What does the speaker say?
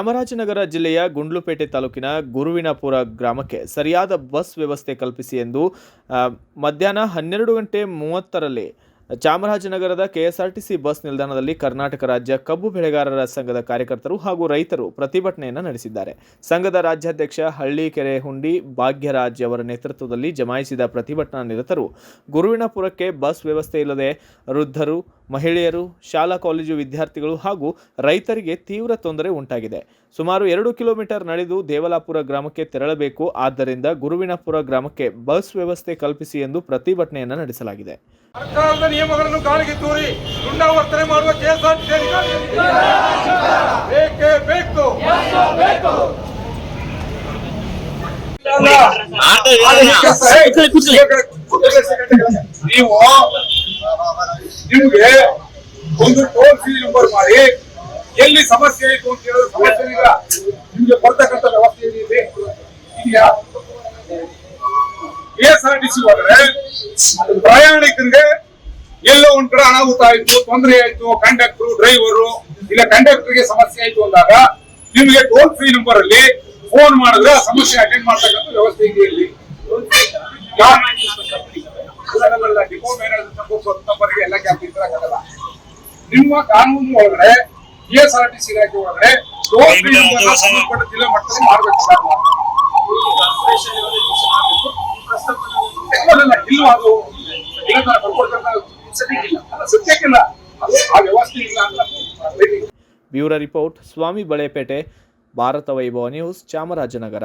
ಚಾಮರಾಜನಗರ ಜಿಲ್ಲೆಯ ಗುಂಡ್ಲುಪೇಟೆ ತಾಲೂಕಿನ ಗುರುವಿನಪುರ ಗ್ರಾಮಕ್ಕೆ ಸರಿಯಾದ ಬಸ್ ವ್ಯವಸ್ಥೆ ಕಲ್ಪಿಸಿ ಎಂದು ಮಧ್ಯಾಹ್ನ ಹನ್ನೆರಡು ಗಂಟೆ ಮೂವತ್ತರಲ್ಲಿ ಚಾಮರಾಜನಗರದ ಕೆಎಸ್ಆರ್ಟಿಸಿ ಬಸ್ ನಿಲ್ದಾಣದಲ್ಲಿ ಕರ್ನಾಟಕ ರಾಜ್ಯ ಕಬ್ಬು ಬೆಳೆಗಾರರ ಸಂಘದ ಕಾರ್ಯಕರ್ತರು ಹಾಗೂ ರೈತರು ಪ್ರತಿಭಟನೆಯನ್ನು ನಡೆಸಿದ್ದಾರೆ. ಸಂಘದ ರಾಜ್ಯಾಧ್ಯಕ್ಷ ಹಳ್ಳಿಕೆರೆ ಹುಂಡಿ ಭಾಗ್ಯರಾಜ್ ಅವರ ನೇತೃತ್ವದಲ್ಲಿ ಜಮಾಯಿಸಿದ ಪ್ರತಿಭಟನಾ ನಿರತರು ಗುರುವಿನಪುರಕ್ಕೆ ಬಸ್ ವ್ಯವಸ್ಥೆ ಇಲ್ಲದೆ ವೃದ್ಧರು ಮಹಿಳೆಯರು ಶಾಲಾ ಕಾಲೇಜು ವಿದ್ಯಾರ್ಥಿಗಳು ಹಾಗೂ ರೈತರಿಗೆ ತೀವ್ರ ತೊಂದರೆ ಉಂಟಾಗಿದೆ ಸುಮಾರು ಎರಡು ಕಿಲೋಮೀಟರ್ ನಡೆದು ದೇವಲಾಪುರ ಗ್ರಾಮಕ್ಕೆ ತೆರಳಬೇಕು ಆದ್ದರಿಂದ ಗುರುವಿನಪುರ ಗ್ರಾಮಕ್ಕೆ ಬಸ್ ವ್ಯವಸ್ಥೆ ಕಲ್ಪಿಸಿ ಎಂದು ಪ್ರತಿಭಟನೆಯನ್ನು ನಡೆಸಲಾಗಿದೆ ಸರ್ಕಾರದ ನಿಯಮಗಳನ್ನು ಗಾಳಿಗೆ ತೂರಿ ದುಂಡಾವರ್ತನೆ ಮಾಡುವ ಬೇಕೇ ಬೇಕು ನೀವು ನಿಮ್ಗೆ ಒಂದು ಟೋಲ್ ಫ್ರೀ ನಂಬರ್ ಮಾಡಿ. ಎಲ್ಲಿ ಸಮಸ್ಯೆ ಆಯ್ತು ಅಂತ ಹೇಳಿದ್ರೆ ಸಮಸ್ಯೆ ಇಲ್ಲ. ನಿಮ್ಗೆ ಬರ್ತಕ್ಕಂಥ ವ್ಯವಸ್ಥೆ ಇದೆ ಟಿ ಸಿ ಹೋದ್ರೆ ಪ್ರಯಾಣಿಕರಿಗೆ ಎಲ್ಲೋ ಒಂದ್ ಕಡೆ ಅನಾಹುತ ಆಯ್ತು, ತೊಂದರೆ ಆಯ್ತು ಕಂಡಕ್ಟರ್ ಡ್ರೈವರು ಇಲ್ಲ ಕಂಡಕ್ಟರ್ಗೆ ಸಮಸ್ಯೆ ಆಯ್ತು ಅಂದಾಗ ನಿಮಗೆ ಟೋಲ್ ಫ್ರೀ ನಂಬರ್ ಅಲ್ಲಿ ಫೋನ್ ಮಾಡಿದ್ರೆ ಸಮಸ್ಯೆ ಅಟೆಂಡ್ ಮಾಡ್ತಕ್ಕಂಥ ವ್ಯವಸ್ಥೆ ಇದೆ ಇಲ್ಲಿ. ನಂಬರ್ಗೆ ಎಲ್ಲ ಇದ್ರಾಗಲ್ಲ ನಿಮ್ಮ ಕಾನೂನು ಒಳಗಡೆ ಎಸ್ ಆರ್ ಟಿ ಸಿ ಇಲಾಖೆ ಒಳಗಡೆ ಸಂಬಂಧಪಟ್ಟ ಜಿಲ್ಲಾ ಮಟ್ಟದಲ್ಲಿ ಮಾಡಬೇಕು ಸರ್ ಅದು. ಆ ವ್ಯವಸ್ಥೆ ಇಲ್ಲ ಅಂತ. Bureau report Swamy Balepete Bharata Vaibhava news Chamarajanagar.